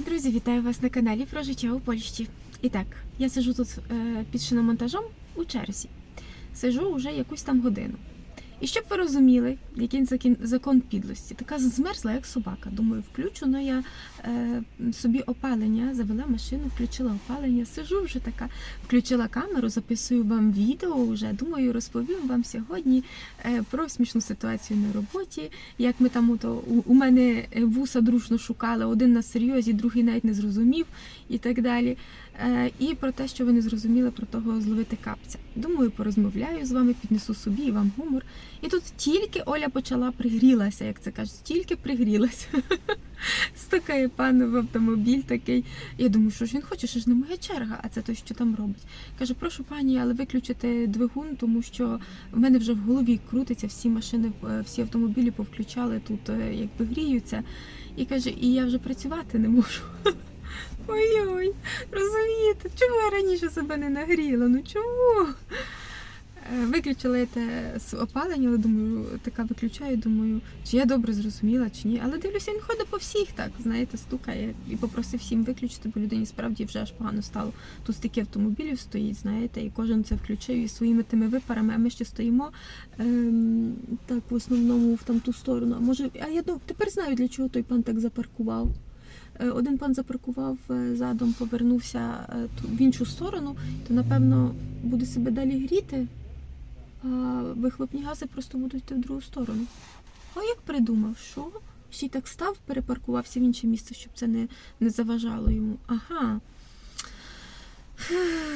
Привіт, друзі! Вітаю вас на каналі про життя у Польщі. І так, я сижу тут е, під шиномонтажом у черзі. Сижу вже якусь там годину. І щоб ви розуміли, який закін- закон підлості, така змерзла, як собака. Думаю, включу ну я е, собі опалення, завела машину, включила опалення, сижу вже така, включила камеру, записую вам відео вже. Думаю, розповім вам сьогодні е, про смішну ситуацію на роботі, як ми там у, у мене е, вуса дружно шукали, один на серйозі, другий навіть не зрозумів і так далі. Е, і про те, що ви не зрозуміли про того зловити капця. Думаю, порозмовляю з вами, піднесу собі і вам гумор. І тут тільки Оля почала пригрілася, як це кажуть, тільки пригрілася. Стукає пан в автомобіль такий. Я думаю, що ж він хоче, що ж не моя черга, а це той, що там робить. Каже, прошу пані, але виключити двигун, тому що в мене вже в голові крутиться, всі машини, е, всі автомобілі повключали тут, е, якби гріються. І каже, і я вже працювати не можу. Ой-ой, розумієте, чому я раніше себе не нагріла? Ну чому? Виключила я те з опалення, але думаю, така виключаю, думаю, чи я добре зрозуміла, чи ні. Але дивлюся, він ходить по всіх так, знаєте, стукає і попросив всім виключити, бо людині справді вже аж погано стало. Тут стільки автомобілів стоїть, знаєте, і кожен це включив і своїми тими випарами, а ми ще стоїмо ем, так в основному в там ту сторону. А може, а я дум- тепер знаю, для чого той пан так запаркував. Е, Один пан запаркував е, задом, повернувся е, в іншу сторону, то напевно буде себе далі гріти, вихлопні гази просто будуть йти в другу сторону. А як придумав, що? Ще й так став, перепаркувався в інше місце, щоб це не, не заважало йому. Ага.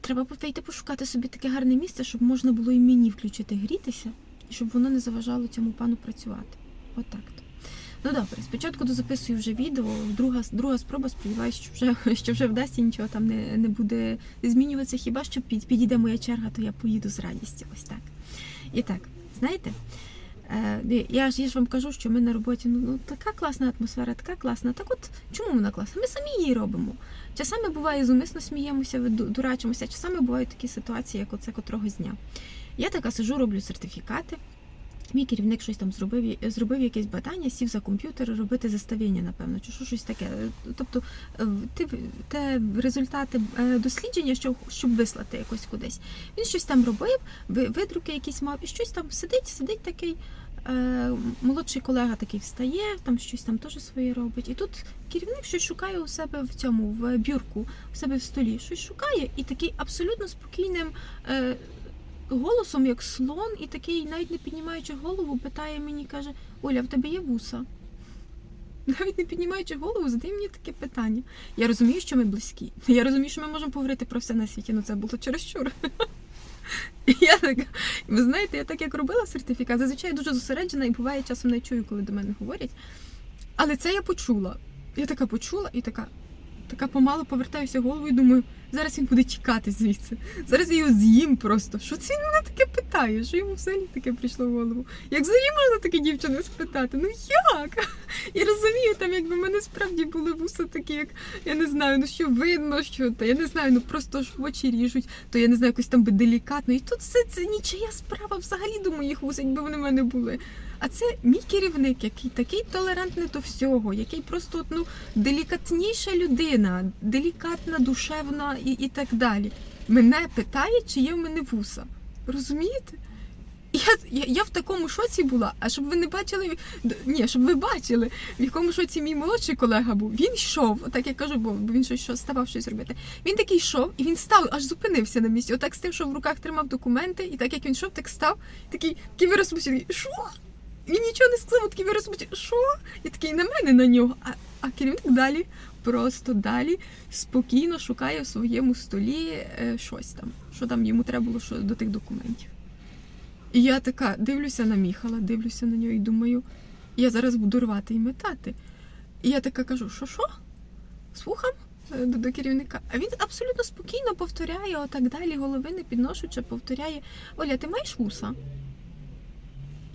Треба пойти пошукати собі таке гарне місце, щоб можна було і мені включити грітися, і щоб воно не заважало цьому пану працювати. Отак то. Ну добре, спочатку дозаписую вже відео, друга, друга спроба, сподіваюся, що вже, що вже вдасться, нічого там не, не буде змінюватися. Хіба що під, підійде моя черга, то я поїду з радістю. Ось так. І так, знаєте, е, я ж я ж вам кажу, що ми на роботі ну, ну така класна атмосфера, така класна. Так от чому вона класна? Ми самі її робимо. Часами буває зумисно сміємося, ду- дурачимося, часами бувають такі ситуації, як оце котрогось дня. Я така сижу, роблю сертифікати. Мій керівник щось там зробив, зробив якесь бадання, сів за комп'ютер робити заставлення, напевно, чи що щось таке. Тобто е, ти, те результати е, дослідження, щоб, щоб вислати якось кудись. Він щось там робив, видруки якісь мав, і щось там сидить, сидить такий. е, Молодший колега такий встає, там щось там теж своє робить. І тут керівник щось шукає у себе в цьому, в бюрку, у себе в столі, щось шукає, і такий абсолютно спокійним голосом, як слон, і такий, навіть не піднімаючи голову, питає мені, каже: Оля, в тебе є вуса? Навіть не піднімаючи голову, задає мені таке питання. Я розумію, що ми близькі. Я розумію, що ми можемо поговорити про все на світі, але це було чересчур. Я така, ви знаєте, я так як робила сертифікат, зазвичай дуже зосереджена і буває часом не чую, коли до мене говорять. Але це я почула. Я така почула і така, така помало повертаюся головою і думаю, зараз він буде тікати звідси. Зараз я його з'їм просто. Що це він мене таке питає? Що йому взагалі таке прийшло в голову? Як взагалі можна таке дівчини спитати? Ну як? І розумію, там якби в мене справді були вуса такі, як я не знаю, ну що видно, що та я не знаю, ну просто ж в очі ріжуть, то я не знаю, якось там би делікатно. І тут все це нічия справа взагалі до моїх вус, якби вони в мене були. А це мій керівник, який такий толерантний до всього, який просто ну, делікатніша людина, делікатна, душевна і, і так далі. Мене питає, чи є в мене вуса. Розумієте? Я, я, я в такому шоці була, а щоб ви не бачили, ні, щоб ви бачили, в якому шоці мій молодший колега був. Він йшов, так я кажу, бо він щось що, ставав щось робити. Він такий йшов, і він став, аж зупинився на місці. Отак з тим, що в руках тримав документи, і так як він йшов, так став, такий, такий вираз обличчя, Він нічого не сказав, такий вираз що? І такий на мене на нього. А, а керівник далі, просто далі спокійно шукає в своєму столі е, щось там, що там йому треба було що, до тих документів. І я така дивлюся на Міхала, дивлюся на нього і думаю, я зараз буду рвати і метати. І я така кажу, що що? Слухам е, до, до керівника. А він абсолютно спокійно повторяє, отак далі, голови не підношучи, повторяє: Оля, ти маєш вуса?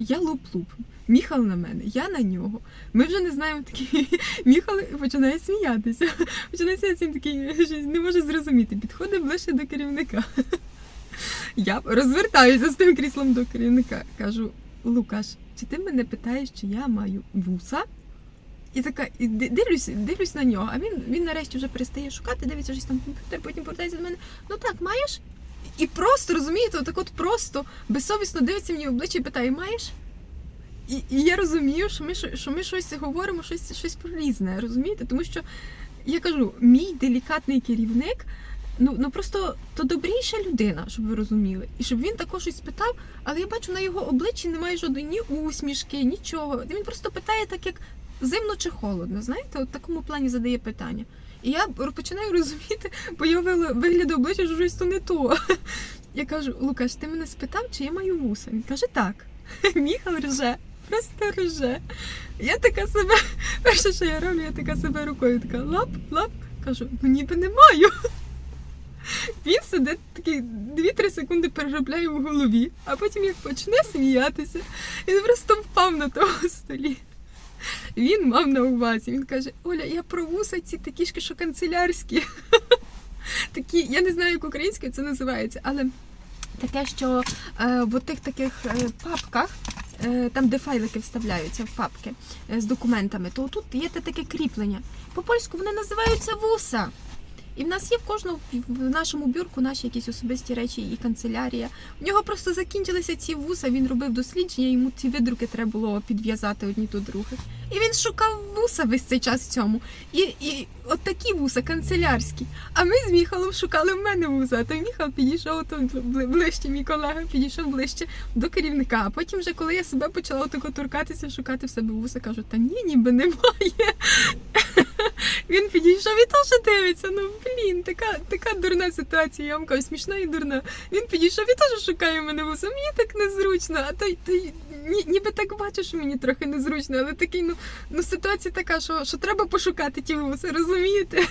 Я луп-луп. Міхал на мене, я на нього. Ми вже не знаємо такі. Міхал починає сміятися. Починає сміятися, такий щось не може зрозуміти. Підходить ближче до керівника. Я розвертаюся з тим кріслом до керівника. Кажу: Лукаш, чи ти мене питаєш, чи я маю вуса? І така, і дивлюсь, дивлюсь на нього, а він, він нарешті вже перестає шукати, дивиться щось там комп'ютер, потім повертається до мене. Ну так, маєш? І просто, розумієте, отак от просто безсовісно дивиться мені в обличчя і питає, маєш? І, і я розумію, що ми, що ми щось говоримо, щось, щось про різне, розумієте? Тому що я кажу, мій делікатний керівник, ну, ну просто то добріша людина, щоб ви розуміли. І щоб він також щось спитав, але я бачу на його обличчі немає жодної ні усмішки, нічого. Він просто питає так, як зимно чи холодно. Знаєте, от в такому плані задає питання. І я починаю розуміти його вили- вигляду обличчя, що щось то не то. Я кажу, Лукаш, ти мене спитав, чи я маю вуса? Він каже, так. Міхал рже, просто рже. Я така себе, перше, що я роблю, я така себе рукою така лап, лап. Кажу, ну ніби не маю. Він сидить такий 2-3 секунди переробляє в голові, а потім як почне сміятися, він просто впав на тому столі. Він мав на увазі. Він каже: Оля, я про вуса ці такі ж, що канцелярські. Такі, я не знаю, як українською це називається, але таке, що е, в тих таких е, папках, е, там, де файлики вставляються в папки з документами, то тут є те таке кріплення. По-польську вони називаються вуса. І в нас є в кожному в нашому бюрку наші якісь особисті речі і канцелярія. У нього просто закінчилися ці вуса, він робив дослідження, йому ці видруки треба було підв'язати одні до других. І він шукав вуса весь цей час в цьому. І, і от такі вуса канцелярські. А ми з Міхалом шукали в мене вуса. А той Міхал підійшов то ближче, мій колега підійшов ближче до керівника. А потім, вже коли я себе почала отако торкатися, шукати в себе вуса, кажу, та ні, ніби немає. Він підійшов і теж дивиться. Ну блін, така, така дурна ситуація. Я вам кажу, смішна і дурна. Він підійшов і теж шукає мене вуса. Мені так незручно. А той, той ні, ніби так бачу, що мені трохи незручно, але такий, ну, ну ситуація така, що, що треба пошукати ті вуса, розумієте?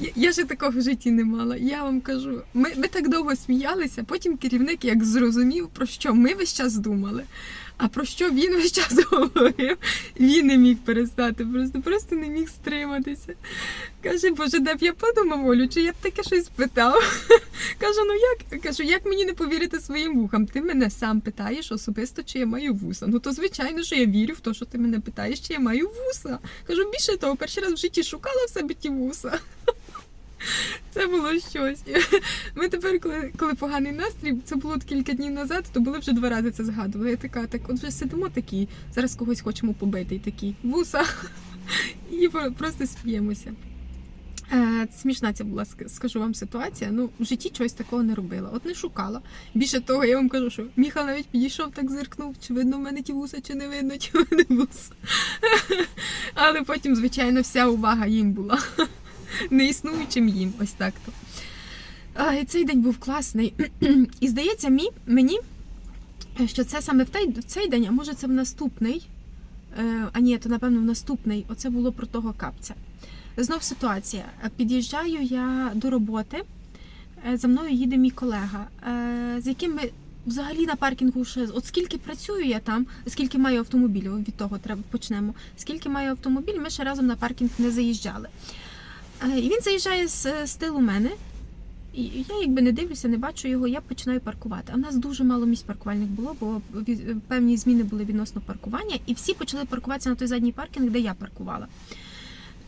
Я, я ще такого в житті не мала. Я вам кажу, ми, ми так довго сміялися, потім керівник як зрозумів, про що ми весь час думали. А про що він весь час говорив? Він не міг перестати, просто просто не міг стриматися. Каже, боже, де б я подумав, Олю, чи я б таке щось питав? Каже, ну як? Кажу, як мені не повірити своїм вухам? Ти мене сам питаєш особисто, чи я маю вуса. Ну то звичайно, що я вірю в те, що ти мене питаєш, чи я маю вуса. Кажу, більше того, перший раз в житті шукала в себе ті вуса. Це було щось. Ми тепер, коли, коли поганий настрій, це було кілька днів назад, то були вже два рази це згадували. Я така, так от вже сидимо такі, зараз когось хочемо побити, і такі вуса. І просто сміємося. Е, смішна ця була, скажу вам, ситуація. Ну, в житті чогось такого не робила. От не шукала. Більше того, я вам кажу, що Міхал навіть підійшов, так зиркнув, чи видно в мене ті вуса, чи не видно, чи в мене вуса. Але потім, звичайно, вся увага їм була. Неіснуючим їм, ось так то. І цей день був класний. І здається, мені, що це саме в, той, в цей день, а може це в наступний. Е, а ні, то напевно в наступний. Оце було про того капця. Знов ситуація. Е, Під'їжджаю я до роботи. е, За мною їде мій колега, е, з яким ми взагалі на паркінгу ще от скільки працюю я там, скільки маю автомобілів, від того треба почнемо. Скільки маю автомобіль, ми ще разом на паркінг не заїжджали. Е, І він заїжджає з, стилу тилу мене. І я якби не дивлюся, не бачу його, я починаю паркувати. А в нас дуже мало місць паркувальних було, бо певні зміни були відносно паркування, і всі почали паркуватися на той задній паркінг, де я паркувала.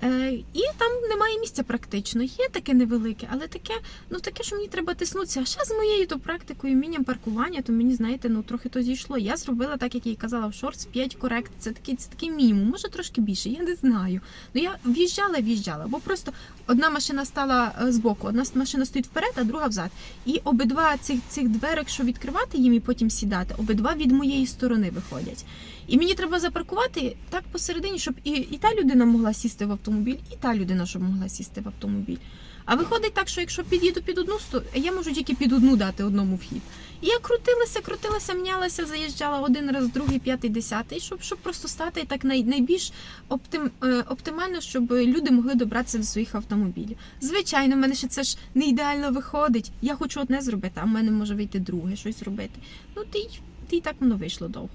Е, і там немає місця практично. Є таке невелике, але таке, ну таке, що мені треба тиснутися. А ще з моєю то практикою, вмінням паркування, то мені, знаєте, ну трохи то зійшло. Я зробила так, як я й казала, в шортс 5 корект. Це такий, це такий мінімум, може трошки більше, я не знаю. Ну я в'їжджала, в'їжджала, бо просто одна машина стала е, збоку, одна машина стоїть вперед, а друга взад. І обидва цих цих дверок, що відкривати їм і потім сідати, обидва від моєї сторони виходять. І мені треба запаркувати так посередині, щоб і, і та людина могла сісти в автомобіль, і та людина, щоб могла сісти в автомобіль. А виходить так, що якщо під'їду під одну я можу тільки під одну дати одному вхід. І я крутилася, крутилася, мнялася, заїжджала один раз, другий, п'ятий, десятий, щоб, щоб просто стати так най, найбільш оптим, е, оптимально, щоб люди могли добратися до своїх автомобілів. Звичайно, в мене ще це ж не ідеально виходить. Я хочу одне зробити, а в мене може вийти друге щось зробити. Ну ти, й- ти й так воно вийшло довго.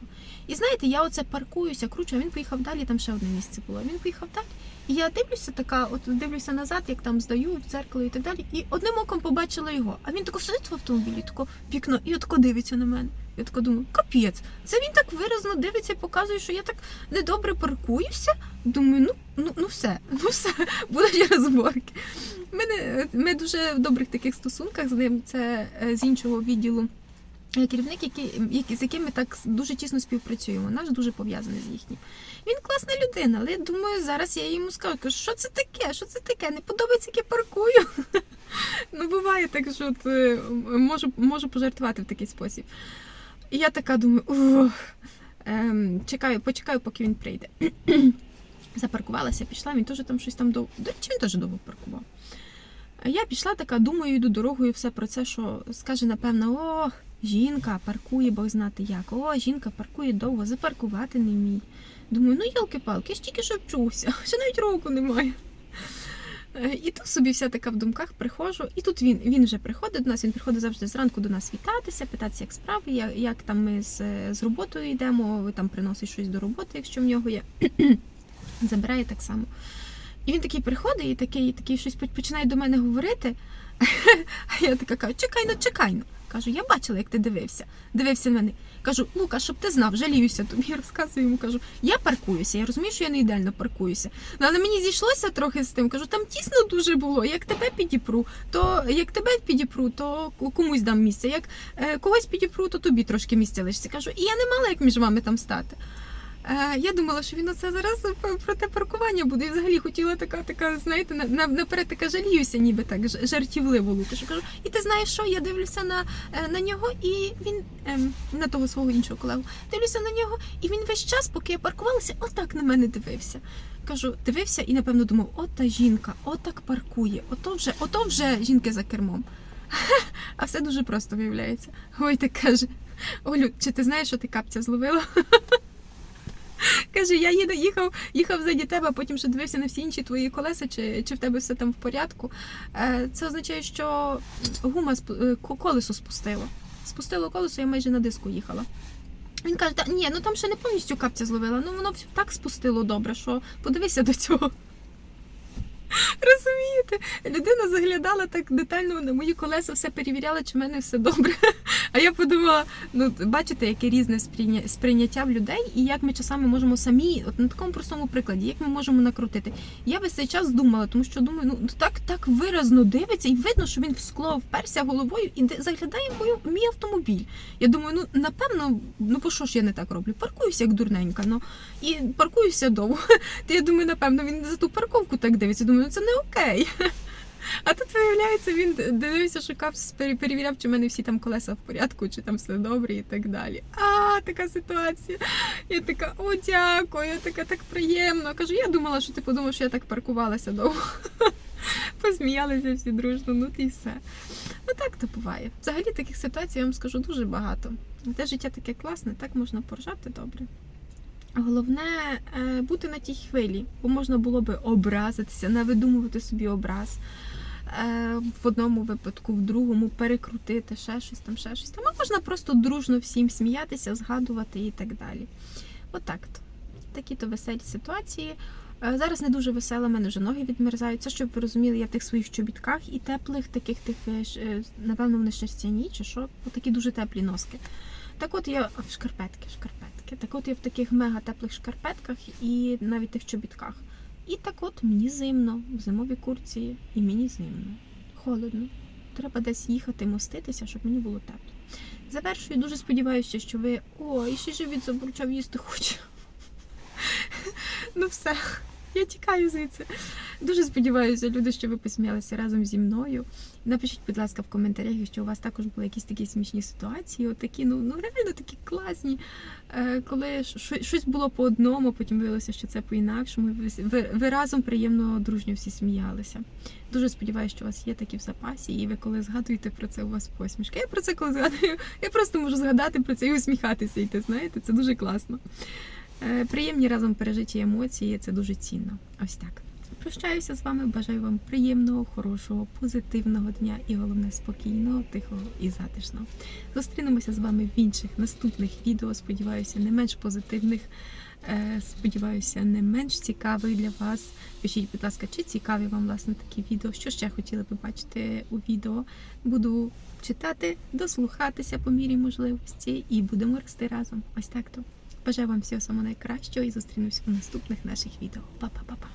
І знаєте, я оце паркуюся, кручу, а він поїхав далі, там ще одне місце було. Він поїхав далі. І я дивлюся така, от дивлюся назад, як там здаю в дзеркало і так далі. І одним оком побачила його. А він тако сидить в автомобілі, тако вікно, і отако дивиться на мене. Я така думаю, капець, це він так виразно дивиться і показує, що я так недобре паркуюся. Думаю, ну, ну, ну все, ну все, будуть розборки. Ми, не, ми дуже в добрих таких стосунках з ним. Це е, з іншого відділу керівник, який, з яким ми так дуже тісно співпрацюємо. Наш дуже пов'язаний з їхнім. Він класна людина, але я думаю, зараз я йому скажу, що це таке? Що це таке? Не подобається, як я паркую. Ну, буває так, що от, е, можу, можу пожартувати в такий спосіб. І я така думаю, ух, ем, чекаю, почекаю, поки він прийде. Запаркувалася, пішла, він теж там щось там довго. До речі, він теж довго паркував. Я пішла така, думаю, йду дорогою, все про це, що скаже, напевно, о, жінка паркує, бог знати як. О, жінка паркує довго, запаркувати не вміє. Думаю, ну йолки-палки, я ж тільки що вчуся, ще навіть року немає. Е, І тут собі вся така в думках приходжу, і тут він, він вже приходить до нас, він приходить завжди зранку до нас вітатися, питатися, як справи, як, як там ми з, з роботою йдемо, там приносить щось до роботи, якщо в нього є. Забирає так само. І він такий приходить і такий, такий щось починає до мене говорити. А я така кажу, чекай ну, чекай ну. Кажу, я бачила, як ти дивився. Дивився на мене. Кажу, Лука, щоб ти знав, жаліюся тобі. Я розказую йому, кажу, я паркуюся, я розумію, що я не ідеально паркуюся. Ну, але мені зійшлося трохи з тим. Кажу, там тісно дуже було. Як тебе підіпру, то як тебе підіпру, то комусь дам місце. Як е, когось підіпру, то тобі трошки місця лишиться. Кажу, і я не мала як між вами там стати. Е, я думала, що він оце зараз про те паркування буде. І взагалі хотіла така, така, знаєте, на, на, наперед така жаліюся, ніби так жартівливо Лукашу. Кажу, і ти знаєш що? Я дивлюся на, е, на нього, і він ем, на того свого іншого колегу. Дивлюся на нього, і він весь час, поки я паркувалася, отак на мене дивився. Кажу, дивився і напевно думав, от та жінка, отак паркує, ото вже, ото вже жінки за кермом. А все дуже просто виявляється. Ой, так каже: Олю, чи ти знаєш, що ти капця зловила? Каже, я їду, їхав, їхав заді тебе, а потім ще дивився на всі інші твої колеса, чи, чи в тебе все там в порядку. Е, Це означає, що гума е, ко- колесо спустило. Спустило колесо, я майже на диску їхала. Він каже, ні, ну там ще не повністю капця зловила. Ну воно так спустило добре, що подивися до цього. Розумієте? Людина заглядала так детально на мої колеса, все перевіряла, чи в мене все добре. А я подумала, ну бачите, яке різне сприйняття в людей, і як ми часами можемо самі, от на такому простому прикладі, як ми можемо накрутити. Я весь цей час думала, тому що думаю, ну так так виразно дивиться, і видно, що він в скло вперся головою і заглядає мою мій автомобіль. Я думаю, ну напевно, ну по що ж я не так роблю? Паркуюся як дурненька, ну і паркуюся довго. Я думаю, напевно, він за ту парковку так дивиться. Думаю, ну це не окей. А тут виявляється, він дивився, шукав, перевіряв, чи в мене всі там колеса в порядку, чи там все добре і так далі. А, така ситуація. Я така, о, дякую, я така так приємно. Кажу, я думала, що ти подумав, що я так паркувалася довго. Посміялися всі дружно, ну і все. Ну так то буває. Взагалі таких ситуацій я вам скажу дуже багато. Те життя таке класне, так можна поржати добре. Головне е, бути на тій хвилі, бо можна було би образитися, не видумувати собі образ. Е, в одному випадку, в другому перекрутити, ще щось там, ще щось там. А можна просто дружно всім сміятися, згадувати і так далі. Отак то. Такі то веселі ситуації. Е, Зараз не дуже весела, мене вже ноги відмерзають. Це, щоб ви розуміли, я в тих своїх чобітках і теплих, таких тих, напевно, вони шерстяні чи що, такі дуже теплі носки. Так от я в шкарпетки, шкарпетки. Так от я в таких мега теплих шкарпетках і навіть тих чобітках. І так от мені зимно, в зимовій курці, і мені зимно. Холодно. Треба десь їхати, моститися, щоб мені було тепло. Завершую, дуже сподіваюся, що ви. О, і ще живіт забурчав їсти хочу. Ну все, я тікаю звідси. Дуже сподіваюся, люди, що ви посміялися разом зі мною. Напишіть, будь ласка, в коментарях, якщо у вас також були якісь такі смішні ситуації, отакі, ну, ну реально такі класні. Е, коли щось було по одному, потім виявилося, що це по-інакшому. Ви, ви, разом приємно, дружньо всі сміялися. Дуже сподіваюся, що у вас є такі в запасі, і ви коли згадуєте про це, у вас посмішка. Я про це коли згадую, я просто можу згадати про це і усміхатися. І ти знаєте, це дуже класно. Е, приємні разом пережиті емоції, це дуже цінно. Ось так. прощаюся з вами. Бажаю вам приємного, хорошого, позитивного дня і головне спокійного, тихого і затишного. Зустрінемося з вами в інших наступних відео. Сподіваюся, не менш позитивних. Е, Сподіваюся, не менш цікавий для вас. Пишіть, будь ласка, чи цікаві вам власне такі відео, що ще хотіли би бачити у відео. Буду читати, дослухатися по мірі можливості і будемо рости разом. Ось так то. Бажаю вам всього самого найкращого і зустрінусь у наступних наших відео. Па-па-па-па!